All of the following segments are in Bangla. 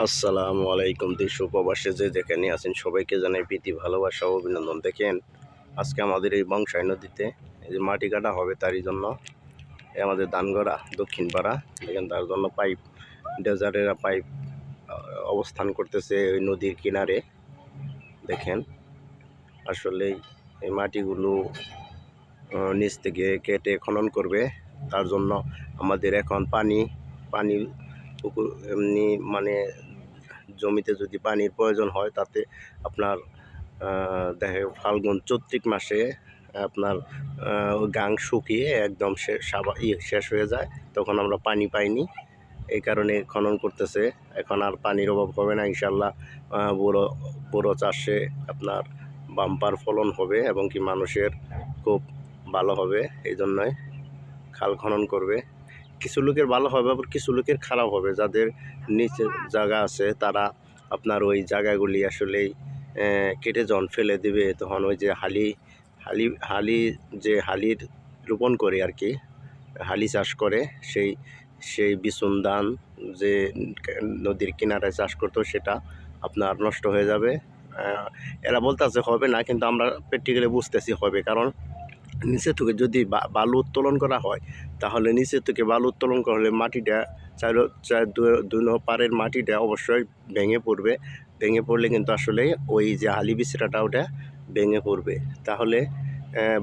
আসসালামু আলাইকুম দেশ উপবাসে যে যেখানে আছেন সবাইকে জানাই প্রীতি, ভালোবাসা ও অভিনন্দন। দেখেন, আজকে আমাদের এই বংশাই নদীতে এই যে মাটি কাটা হবে তারই জন্য আমাদের ধানগড়া দক্ষিণ পাড়া দেখেন তার জন্য পাইপ, ডেজারেরা পাইপ অবস্থান করতেছে ওই নদীর কিনারে। দেখেন, আসলে এই মাটিগুলো নিচ থেকে কেটে খনন করবে। তার জন্য আমাদের এখন পানি পানি পুকুর, এমনি মানে জমিতে যদি পানির প্রয়োজন হয়, তাতে আপনার দেখে ফাল্গুন চৈত্রিক মাসে আপনার গাং শুকিয়ে একদম ইয়ে শেষ হয়ে যায়, তখন আমরা পানি পাইনি। এই কারণে খনন করতেছে, এখন আর পানির অভাব হবে না ইনশাল্লাহ বড়ো বড়ো চাষে আপনার বাম্পার ফলন হবে এবং কি মানুষের খুব ভালো হবে এই জন্যই খাল খনন করবে। কিছু লোকের ভালো হবে আবার কিছু লোকের খারাপ হবে। যাদের নিচে জায়গা আছে, তারা আপনার ওই জায়গাগুলি আসলেই কেটে যখন ফেলে দেবে, তখন ওই যে হালি হালি হালি যে হালির রোপণ করে আর কি হালি চাষ করে, সেই সেই বিচুন ধান যে নদীর কিনারায় চাষ করতো, সেটা আপনার নষ্ট হয়ে যাবে। এরা বলতেছে হবে না, কিন্তু আমরা প্র্যাকটিক্যালি বুঝতেছি হবে, কারণ নিচে থেকে যদি বালু উত্তোলন করা হয়, তাহলে নিচে থেকে বালু উত্তোলন করলে মাটিটা চার চার দু- দুই ন- পাড়ের মাটিটা অবশ্যই ভেঙে পড়বে। ভেঙে পড়লে কিন্তু আসলে ওই যে হালি বিচড়াটা ওটা ভেঙে পড়বে। তাহলে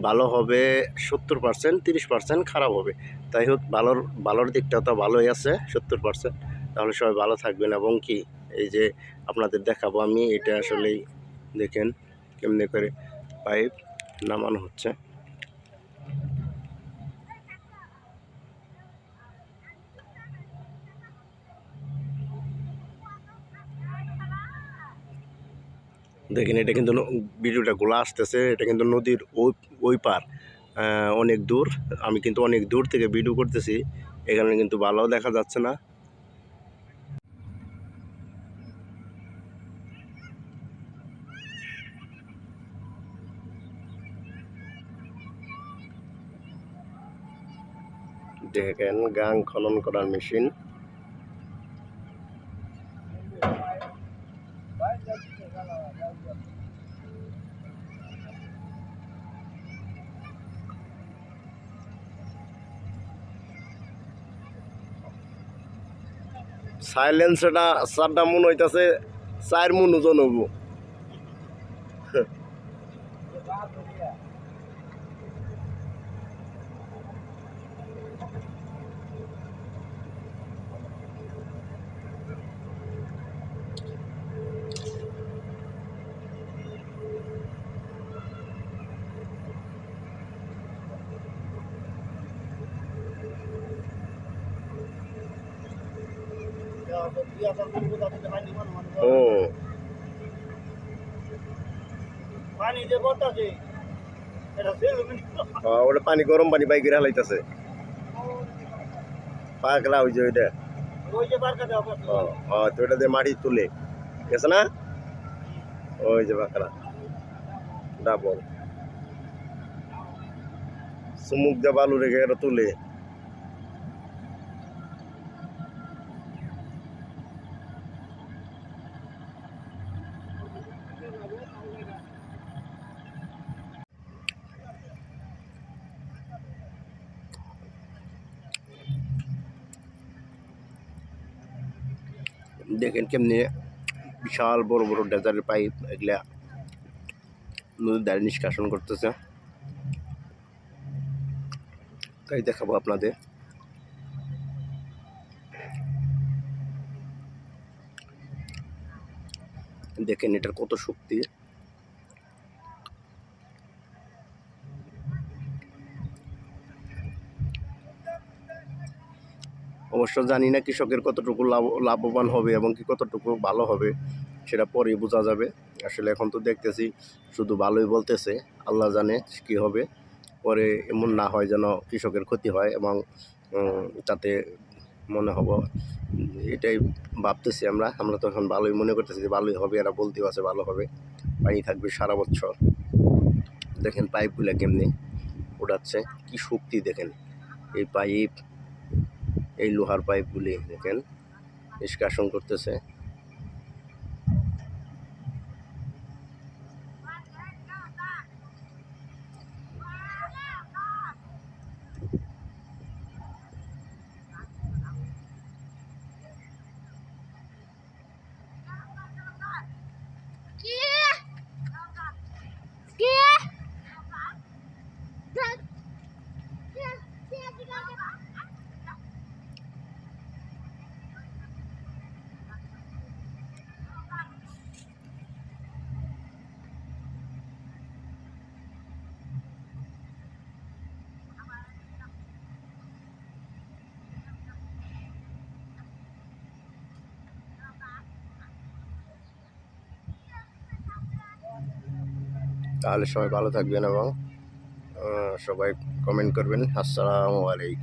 ভালো হবে সত্তর পার্সেন্ট তিরিশ পার্সেন্ট খারাপ হবে। তাই হোক ভালোর ভালোর দিকটা তো ভালোই আছে, সত্তর পার্সেন্ট তাহলে সবাই ভালো থাকবেন এবং কি, এই যে আপনাদের দেখাবো আমি, এটা আসলেই দেখেন কেমনে করে পাইপ নামানো হচ্ছে। দেখেন, এটা কিন্তু ভিডিওটা গোলা আসতেছে, এটা কিন্তু নদীর ওই ওই পার অনেক দূর। আমি কিন্তু অনেক দূর থেকে ভিডিও করতেছি, এখানে কিন্তু ভালো দেখা যাচ্ছে না। দেখেন গাং খনন করার মেশিন। সাইলেন্স এটা চারটা মন হইতাছে চার মন ওজন হব ও। ওটা পানি গরম পানি বাইকে হালাইতেছে। পাকলা ওই যে ওইটা। ওই যে বারকাতে হবে ও ও, তো ওটা দিয়ে মাটি তুলে। গেছে না? ওই যে পাকলা ডাবল। সুমুক দিয়ে বালু রেখে এটা তুলে। দেখেন কেমনি বিশাল বড় বড় ডেজারের পাইপ এগুলা নদীর দাঁড়িয়ে নিষ্কাশন করতেছে। তাই দেখাবো আপনাদের। দেখেন এটার কত শক্তি। অবশ্য জানি না কৃষকের কতটুকু লাভ, লাভবান হবে এবং কি কতটুকু ভালো হবে, সেটা পরেই বোঝা যাবে। আসলে এখন তো দেখতেছি শুধু ভালোই বলতেছে, আল্লাহ জানে কি হবে। পরে এমন না হয় যেন কৃষকের ক্ষতি হয় এবং তাতে মনে হব। এটাই ভাবতেছি আমরা আমরা তো এখন ভালোই মনে করতেছি যে ভালোই হবে, এরা বলতেও আছে ভালো হবে, পানি থাকবে সারা বছর। দেখেন পাইপগুলো কেমনি ওঠাচ্ছে কি শক্তি দেখেন, এই পাইপ এই লোহার পাইপগুলি দেখেন নিষ্কাশন করতেছে। তাহলে সবাই ভালো থাকবেন এবং সবাই কমেন্ট করবেন। আসসালামু আলাইকুম।